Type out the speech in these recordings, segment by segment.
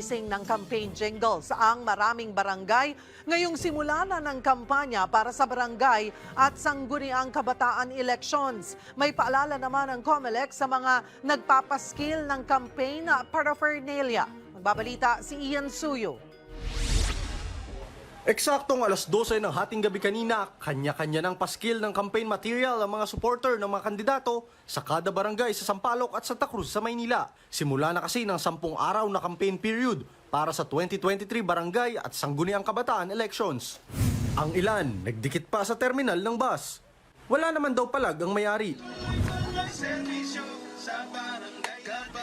releasing ng campaign jingles ang maraming barangay ngayong simula na ng kampanya para sa barangay at sangguniang kabataan elections. May paalala naman ang COMELEC sa mga nagpapaskil ng campaign paraphernalia. Magbabalita si Ian Suyo. Eksaktong alas 12 ng hating gabi kanina, kanya-kanya ng paskil ng campaign material ang mga supporter ng mga kandidato sa kada barangay sa Sampaloc at Santa Cruz sa Maynila. Simula na kasi ng sampung araw na campaign period para sa 2023 barangay at sangguniang kabataan elections. Ang ilan, nagdikit pa sa terminal ng bus. Wala naman daw palag ang mayari.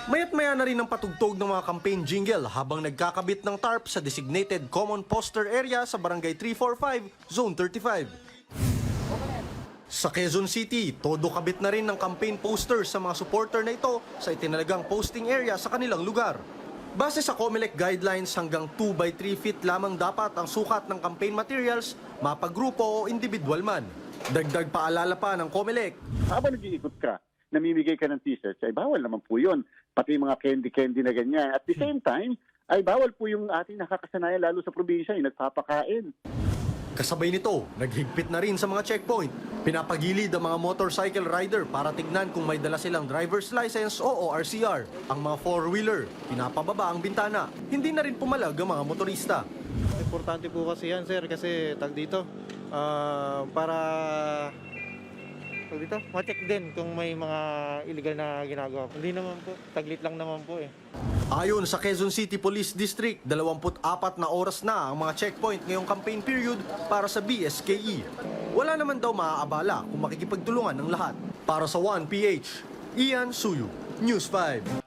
Mayat maya na rin ang patugtog ng mga campaign jingle habang nagkakabit ng tarp sa designated common poster area sa Barangay 345, Zone 35. Sa Quezon City, todo kabit na rin ng campaign poster sa mga supporter na ito sa itinalagang posting area sa kanilang lugar. Base sa COMELEC guidelines, hanggang 2 by 3 feet lamang dapat ang sukat ng campaign materials, mapagrupo o individual man. Dagdag paalala pa ng COMELEC, habang nag-iikot ka, namimigay ka ng t-shirts, ay bawal naman po yun. Pati mga candy-candy na ganyan. At the same time, ay bawal po yung ating nakakasanayan lalo sa probinsya, yung nagpapakain. Kasabay nito, naghigpit na rin sa mga checkpoint. Pinapagilid ang mga motorcycle rider para tignan kung may dala silang driver's license o ORCR. Ang mga four-wheeler, pinapababa ang bintana. Hindi na rin pumalag ang mga motorista. Importante po kasi yan, sir, kasi tag dito, ah, para tag dito, ma-check din kung may mga illegal na ginagawa. Hindi naman po, taglit lang naman po eh. Ayon sa Quezon City Police District, 24 na oras na ang mga checkpoint ngayong campaign period para sa BSKE. Wala naman daw maaabala kung makikipagtulungan ng lahat. Para sa 1PH, Ian Suyu, News 5.